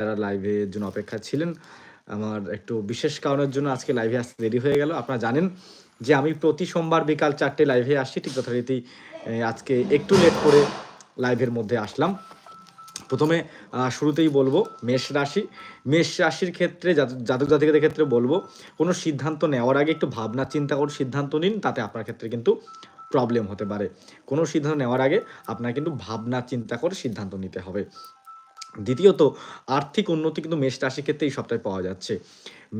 যারা লাইভের জন্য অপেক্ষা ছিলেন, আমার একটু বিশেষ কারণের জন্য আজকে লাইভে আসতে দেরি হয়ে গেল। আপনারা জানেন যে আমি প্রতি সোমবার বিকাল চারটে লাইভে আসছি ঠিক যথারীতি আজকে একটু লেট করে লাইভের মধ্যে আসলাম। প্রথমে শুরুতেই বলব, মেষ রাশি। মেষ রাশির ক্ষেত্রে জাতক জাতিকাদের ক্ষেত্রে বলব, কোনো সিদ্ধান্ত নেওয়ার আগে একটু ভাবনা, চিন্তা করে সিদ্ধান্ত নিন, তাতে আপনার ক্ষেত্রে কিন্তু প্রবলেম হতে পারে। কোনো সিদ্ধান্ত নেওয়ার আগে আপনার কিন্তু ভাবনা, চিন্তা করে সিদ্ধান্ত নিতে হবে। দ্বিতীয়ত, আর্থিক উন্নতি কিন্তু মেষ রাশির ক্ষেত্রে এই সপ্তাহে পাওয়া যাচ্ছে।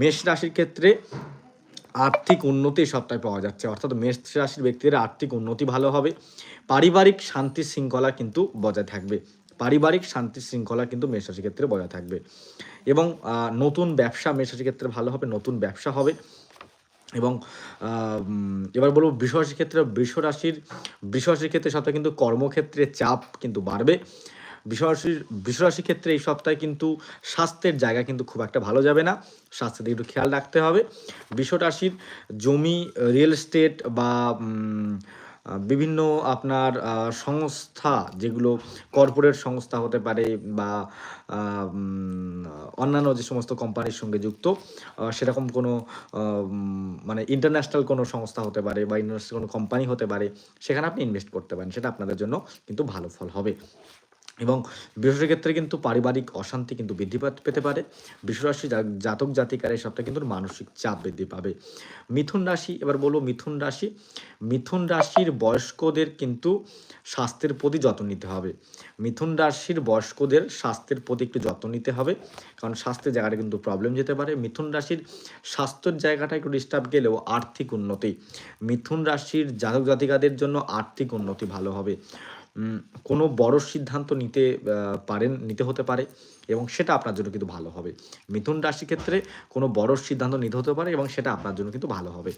মেষ রাশির ক্ষেত্রে আর্থিক উন্নতি সপ্তাহে পাওয়া যাচ্ছে। অর্থাৎ মেষ রাশির ব্যক্তিদের আর্থিক উন্নতি ভালো হবে। পারিবারিক শান্তি শৃঙ্খলা কিন্তু বজায় থাকবে। পারিবারিক শান্তি শৃঙ্খলা কিন্তু মেষ রাশির ক্ষেত্রে বজায় থাকবে। এবং নতুন ব্যবসা মেষ রাশির ক্ষেত্রে ভালো হবে, নতুন ব্যবসা হবে। এবং এবার বলব বৃষ রাশির ক্ষেত্রে বৃষ রাশির বৃষ রাশির ক্ষেত্রে সপ্তাহে কিন্তু কর্মক্ষেত্রে চাপ কিন্তু বাড়বে। বৃষ রাশির বৃষ রাশির ক্ষেত্রে এই সপ্তাহে কিন্তু স্বাস্থ্যের জায়গা কিন্তু খুব একটা ভালো যাবে না। স্বাস্থ্যের দিকে একটু খেয়াল রাখতে হবে। বৃষ রাশির জমি রিয়েল এস্টেট বা বিভিন্ন আপনার সংস্থা যেগুলো কর্পোরেট সংস্থা হতে পারে বা অন্যান্য যে সমস্ত কোম্পানির সঙ্গে যুক্ত সেরকম কোনো মানে ইন্টারন্যাশনাল কোনো সংস্থা হতে পারে বা ইন্টারন্যাশনাল কোনো কোম্পানি হতে পারে, সেখানে আপনি ইনভেস্ট করতে পারেন। সেটা আপনাদের জন্য কিন্তু ভালো ফল হবে। এবং বৃষরাশির ক্ষেত্রে কিন্তু পারিবারিক অশান্তি কিন্তু বৃদ্ধি পেতে পারে। বৃষরাশি জাতক জাতিকার এই সপ্তাহে কিন্তু মানসিক চাপ বৃদ্ধি পাবে। মিথুন রাশি, এবার বলব মিথুন রাশি। মিথুন রাশির বয়স্কদের কিন্তু স্বাস্থ্যের প্রতি যত্ন নিতে হবে। মিথুন রাশির বয়স্কদের স্বাস্থ্যের প্রতি একটু যত্ন নিতে হবে, কারণ স্বাস্থ্যের জায়গাটা কিন্তু প্রবলেম যেতে পারে। মিথুন রাশির স্বাস্থ্যের জায়গাটা একটু ডিস্টার্ব গেলেও আর্থিক উন্নতি। মিথুন রাশির জাতক জাতিকাদের জন্য আর্থিক উন্নতি ভালো হবে। কোনো বড় সিদ্ধান্ত নিতে পারেন, নিতে হতে পারে এবং সেটা আপনার জন্য কিন্তু ভালো হবে। মিথুন রাশির ক্ষেত্রে কোনো বড় সিদ্ধান্ত নিতে হতে পারে এবং সেটা আপনার জন্য কিন্তু ভালো হবে।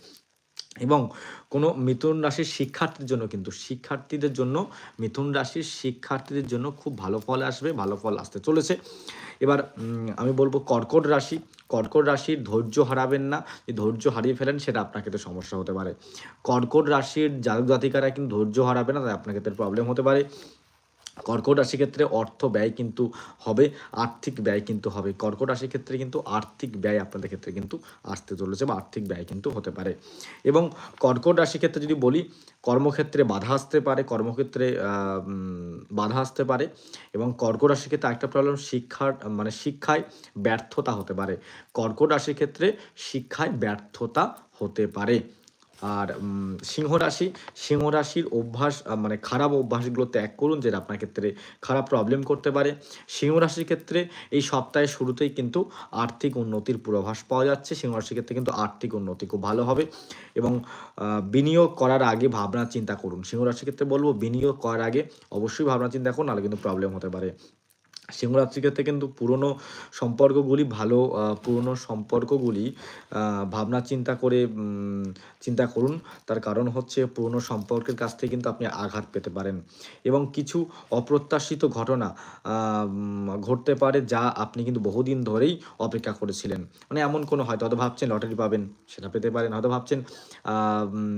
এবং কোনো মিথুন রাশির শিক্ষার্থীর জন্য কিন্তু শিক্ষার্থীদের জন্য মিথুন রাশির শিক্ষার্থীদের জন্য খুব ভালো ফল আসবে, ভালো ফল আসতে চলেছে। এবার আমি বলব কর্কট রাশি। কর্কট রাশির ধৈর্য হারাবেন না। যে ধৈর্য হারিয়ে ফেলেন সেটা আপনার ক্ষেত্রে সমস্যা হতে পারে। কর্কট রাশির জাতক জাতিকারা কিন্তু ধৈর্য হারাবে না, তাই আপনার ক্ষেত্রে প্রবলেম হতে পারে। কর্কট রাশির ক্ষেত্রে অর্থ ব্যয় কিন্তু হবে, আর্থিক ব্যয় কিন্তু হবে। কর্কট রাশির ক্ষেত্রে কিন্তু আর্থিক ব্যয় আপনাদের ক্ষেত্রে কিন্তু আসতে চলেছে বা আর্থিক ব্যয় কিন্তু হতে পারে। এবং কর্কট রাশির ক্ষেত্রে যদি বলি, কর্মক্ষেত্রে বাধা আসতে পারে, কর্মক্ষেত্রে বাধা আসতে পারে এবং কর্কট রাশির ক্ষেত্রে একটা প্রবলেম শিক্ষার মানে শিক্ষায় ব্যর্থতা হতে পারে। কর্কট রাশির ক্ষেত্রে শিক্ষায় ব্যর্থতা হতে পারে। আর সিংহ রাশি, সিংহ রাশির অভ্যাস মানে খারাপ অভ্যাসগুলো ত্যাগ করুন, যেটা আপনার ক্ষেত্রে খারাপ প্রবলেম করতে পারে। সিংহ রাশির ক্ষেত্রে এই সপ্তাহের শুরুতেই কিন্তু আর্থিক উন্নতির পূর্বাভাস পাওয়া যাচ্ছে। সিংহ রাশির ক্ষেত্রে কিন্তু আর্থিক উন্নতি খুব ভালো হবে এবং বিনিয়োগ করার আগে ভাবনা চিন্তা করুন। সিংহ রাশির ক্ষেত্রে বলব, বিনিয়োগ করার আগে অবশ্যই ভাবনা চিন্তা করুন, নাহলে কিন্তু প্রবলেম হতে পারে। সিংহ রাশির ক্ষেত্রে কিন্তু পুরনো সম্পর্কগুলি ভালো পুরনো সম্পর্কগুলি ভাবনা চিন্তা করে চিন্তা করুন। তার কারণ হচ্ছে পুরনো সম্পর্কের কাছ থেকে কিন্তু আপনি আঘাত পেতে পারেন। এবং কিছু অপ্রত্যাশিত ঘটনা ঘটতে পারে যা আপনি কিন্তু বহুদিন ধরেই অপেক্ষা করেছিলেন। মানে এমন কোনো হয়তো হয়তো ভাবছেন লটারি পাবেন, সেটা পেতে পারেন। হয়তো ভাবছেন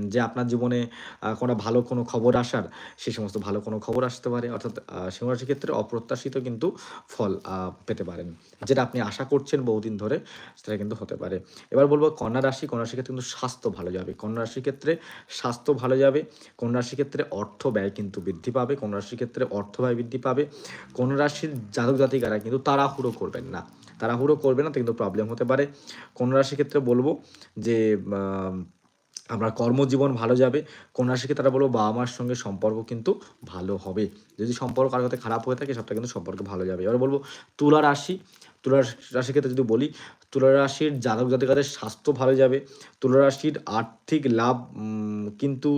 যে আপনার জীবনে কোনো ভালো কোনো খবর আসার, সে সমস্ত ভালো কোনো খবর আসতে পারে। অর্থাৎ সিংহরাশির ক্ষেত্রে অপ্রত্যাশিত কিন্তু ফল পেতে পারেন। যেটা আপনি আশা করছেন বহুদিন ধরে, সেটা কিন্তু হতে পারে। এবার বলব, কন্যা রাশি, কন্যা রাশির ক্ষেত্রে কিন্তু স্বাস্থ্য ভালো যাবে। কন্যা রাশির ক্ষেত্রে স্বাস্থ্য ভালো যাবে। কন্যা রাশির ক্ষেত্রে অর্থ ব্যয় কিন্তু বৃদ্ধি পাবে। কন্যা রাশির ক্ষেত্রে অর্থ ব্যয় বৃদ্ধি পাবে। কন্যা রাশির জাতক জাতিকারা কিন্তু তাড়াহুড়ো করবেন না। তাড়াহুড়ো করবে না, তো কিন্তু প্রবলেম হতে পারে। কন্যা রাশির ক্ষেত্রে বলব যে আপনার কর্মজীবন ভালো যাবে কোন রাশিকে তারা বলব বাবা মার সঙ্গে সম্পর্ক কিন্তু ভালো হবে। যদি সম্পর্ক কারোর সাথে খারাপ হয়ে থাকে, সবটা কিন্তু সম্পর্ক ভালো যাবে। এবার বলব তুলা রাশি তুলা রাশির ক্ষেত্রে যদি বলি, তুলা রাশির জাতক জাতিকাদের স্বাস্থ্য ভালো যাবে। তুলা রাশির আর্থিক লাভ কিন্তু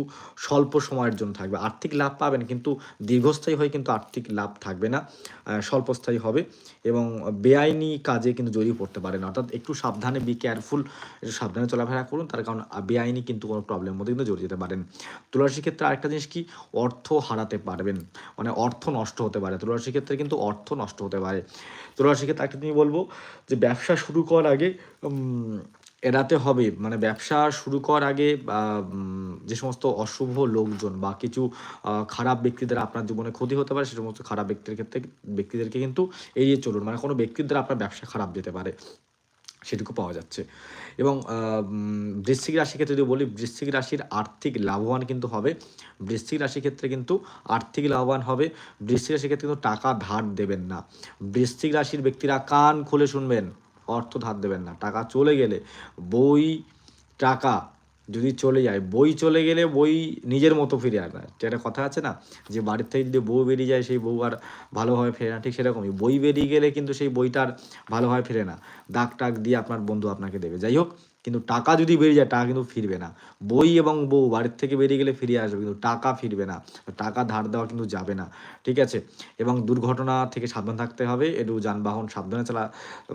স্বল্প সময়ের জন্য থাকবে। আর্থিক লাভ পাবেন, কিন্তু দীর্ঘস্থায়ী হয়ে কিন্তু আর্থিক লাভ থাকবে না স্বল্পস্থায়ী হবে এবং বেআইনি কাজে কিন্তু জড়িয়ে পড়তে পারেন। অর্থাৎ একটু সাবধানে বি কেয়ারফুল সাবধানে চলাফেরা করুন, তার কারণ বেআইনি কিন্তু কোনো প্রবলেমের মধ্যে কিন্তু জড়িয়ে যেতে পারেন। তুলারাশির ক্ষেত্রে আরেকটা জিনিস কি? অর্থ হারাতে পারবেন মানে অর্থ নষ্ট হতে পারে। তুলারাশির ক্ষেত্রে কিন্তু অর্থ নষ্ট হতে পারে। তুলারাশির ক্ষেত্রে একটা বলব যে ব্যবসা শুরু করার আগে এড়াতে হবে। মানে ব্যবসা শুরু করার আগে যে সমস্ত অশুভ লোকজন বা কিছু খারাপ ব্যক্তিদের আপনার জীবনে ক্ষতি হতে পারে, সে সমস্ত খারাপ ব্যক্তির ক্ষেত্রে, ব্যক্তিদেরকে কিন্তু এড়িয়ে চলুন। মানে কোনো ব্যক্তির দ্বারা আপনার ব্যবসা খারাপ যেতে পারে। সেটুকু পাওয়া যাচ্ছে। এবং বৃশ্চিক রাশির ক্ষেত্রে যদি বলি, বৃশ্চিক রাশির আর্থিক লাভবান কিন্তু হবে। বৃশ্চিক রাশির ক্ষেত্রে কিন্তু আর্থিক লাভবান হবে। বৃশ্চিক রাশির ক্ষেত্রে কিন্তু টাকা ধার দেবেন না। বৃশ্চিক রাশির ব্যক্তিরা কান খুলে শুনবেন, অর্থ ধার দেবেন না। টাকা চলে গেলে বই, টাকা যদি চলে যায়, বই চলে গেলে বই নিজের মতো ফিরে আসে না একটা কথা আছে না, যে বাড়ির থেকে যদি বউ বেরিয়ে যায়, সেই বউ আর ভালোভাবে ফেরে না। ঠিক সেরকমই, বই বেরিয়ে গেলে কিন্তু সেই বইটার ভালোভাবে ফেরে না। দাগ টাক দিয়ে আপনার বন্ধু আপনাকে দেবে। যাই হোক কিন্তু টাকা যদি বেরিয়ে যায়, টাকা কিন্তু ফিরবে না। বই এবং বউ বাড়ির থেকে বেরিয়ে গেলে ফিরে আসবে, কিন্তু টাকা ফিরবে না। টাকা ধার দেওয়া কিন্তু যাবে না, ঠিক আছে? এবং দুর্ঘটনা থেকে সাবধান থাকতে হবে একটু যানবাহন সাবধানে চালা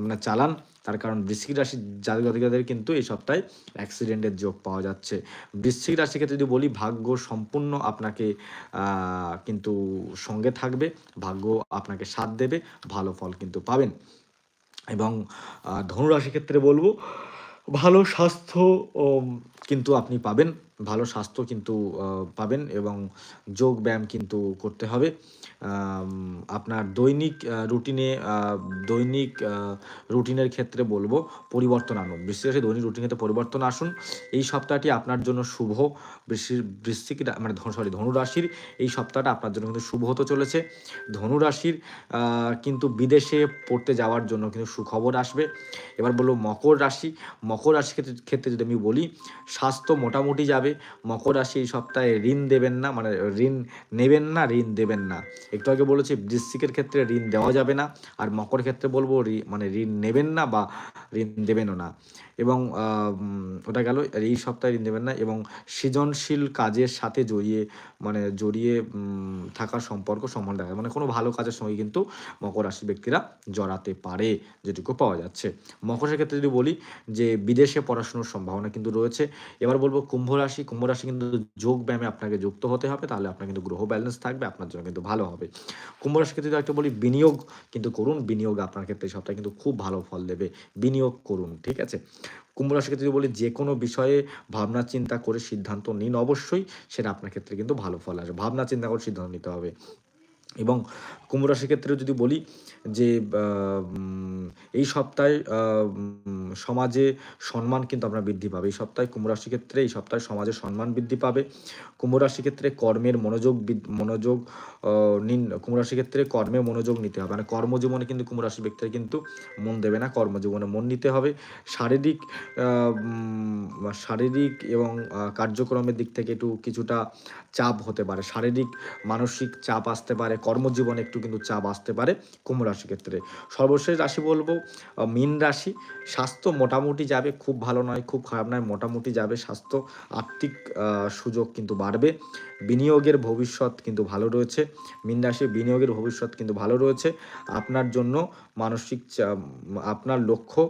মানে চালান। তার কারণ বৃশ্চিক রাশির জাতক জাতিকাদের কিন্তু এই সপ্তাহে অ্যাক্সিডেন্টের যোগ পাওয়া যাচ্ছে। বৃশ্চিক রাশির ক্ষেত্রে যদি বলি, ভাগ্য সম্পূর্ণ আপনাকে কিন্তু সঙ্গে থাকবে, ভাগ্য আপনাকে সাথ দেবে, ভালো ফল কিন্তু পাবেন। এবং ধনুরাশির ক্ষেত্রে বলব ভালো স্বাস্থ্য কিন্তু আপনি পাবেন। ভালো স্বাস্থ্য কিন্তু পাবেন এবং যোগ ব্যায়াম কিন্তু করতে হবে। আপনার দৈনিক রুটিনে দৈনিক রুটিনের ক্ষেত্রে বলব পরিবর্তন আনুন। বিশেষ করে দৈনিক রুটিনের ক্ষেত্রে পরিবর্তন আসুন। এই সপ্তাহটি আপনার জন্য শুভ। বৃশ্চিক বৃশ্চিক রা- মানে সরি ধনুরাশির এই সপ্তাহটা আপনার জন্য কিন্তু শুভ হতে চলেছে। ধনুরাশির কিন্তু বিদেশে পড়তে যাওয়ার জন্য কিন্তু সুখবর আসবে। এবার বলব মকর রাশি। মকর রাশির ক্ষেত্রে যদি আমি বলি, স্বাস্থ্য মোটামুটি যাবে। মকর রাশি এই সপ্তাহে ঋণ দেবেন না মানে ঋণ নেবেন না, ঋণ দেবেন না। একটু আগে বলেছি, বৃশ্চিকের ক্ষেত্রে ঋণ দেওয়া যাবে না, আর মকর ক্ষেত্রে বলব মানে ঋণ নেবেন না বা ঋণ দেবেনও না। এবং ওটা গেল এই সপ্তাহে ঋণ দেবেন না এবং সৃজনশীল কাজের সাথে জড়িয়ে মানে জড়িয়ে থাকার সম্পর্ক সম্বন্ধ দেখা। মানে কোনো ভালো কাজের সঙ্গে কিন্তু মকর রাশির ব্যক্তিরা জড়াতে পারে, যেটুকু পাওয়া যাচ্ছে মকরের ক্ষেত্রে যদি বলি যে বিদেশে পড়াশোনার সম্ভাবনা কিন্তু রয়েছে, এবার বলব কুম্ভ রাশি কুম্ভ রাশি কিন্তু যোগ ব্যায়ামে আপনাকে যুক্ত হতে হবে, তাহলে আপনার কিন্তু গ্রহ ব্যালেন্স থাকবে, আপনার জন্য কিন্তু ভালো হবে কুম্ভ রাশির ক্ষেত্রে যদি একটা বলি বিনিয়োগ কিন্তু করুন, বিনিয়োগ আপনার ক্ষেত্রে সপ্তাহে কিন্তু খুব ভালো ফল দেবে, বিনিয়োগ করুন, ঠিক আছে কুম্ভ রাশির ক্ষেত্রে যদি বলি যে কোনো বিষয়ে ভাবনা, চিন্তা করে সিদ্ধান্ত নিন, অবশ্যই সেটা আপনার ক্ষেত্রে কিন্তু ভালো ফল আসবে। ভাবনা, চিন্তা করে সিদ্ধান্ত নিতে হবে। এবং কুম্ভ রাশির ক্ষেত্রে যদি বলি যে এই সপ্তাহে সমাজে সম্মান কিন্তু আপনার বৃদ্ধি পাবে। এই সপ্তাহে কুম্ভ রাশির ক্ষেত্রে, এই সপ্তাহে সমাজে সম্মান বৃদ্ধি পাবে। কুম্ভ রাশির ক্ষেত্রে কর্মের মনোযোগ মনোযোগ নিন, কুম্ভ রাশির ক্ষেত্রে কর্মে মনোযোগ নিতে হবে। মানে কর্মজীবনে কিন্তু কুম্ভ রাশির ব্যক্তিরা কিন্তু মন দেবে না, কর্মজীবনে মন নিতে হবে। শারীরিক শারীরিক এবং কার্যক্রমের দিক থেকে একটু কিছুটা চাপ হতে পারে। শারীরিক, মানসিক চাপ আসতে পারে, কর্মজীবনে একটু কিন্তু চাপ আসতে পারে কুম্ভ রাশির ক্ষেত্রে। সর্বশেষ রাশি বলব মীন রাশি। স্বাস্থ্য মোটামুটি যাবে, খুব ভালো নয়, খুব খারাপ নয়, মোটামুটি যাবে। স্বাস্থ্য আর্থিক সুযোগ কিন্তু বাড়বে। বিনিয়োগের ভবিষ্যৎ কিন্তু ভালো রয়েছে। মীন রাশির বিনিয়োগের ভবিষ্যৎ কিন্তু ভালো রয়েছে। আপনার জন্য মানসিক আপনার লক্ষ্য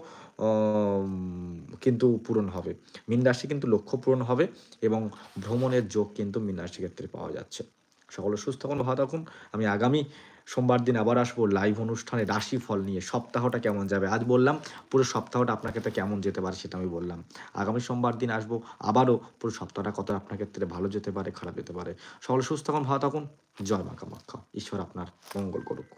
কিন্তু পূরণ হবে। মীন রাশি কিন্তু লক্ষ্য পূরণ হবে এবং ভ্রমণের যোগ কিন্তু মীন রাশির ক্ষেত্রে পাওয়া যাচ্ছে। সকলে সুস্থ থাকুন, ভালো থাকুন। আমি আগামী সোমবার দিন আবার আসব লাইভ অনুষ্ঠানে রাশি ফল নিয়ে। সপ্তাহটা কেমন যাবে আজ বললাম, পুরো সপ্তাহটা আপনার ক্ষেত্রে কেমন যেতে পারে সেটা আমি বললাম। আগামী সোমবার দিন আসব আবারও পুরো সপ্তাহটা কত আপনার ক্ষেত্রে ভালো যেতে পারে, খারাপ যেতে পারে। সকলে সুস্থ থাকুন, ভালো থাকুন। জয় মা ঈশ্বর আপনার মঙ্গল করুক।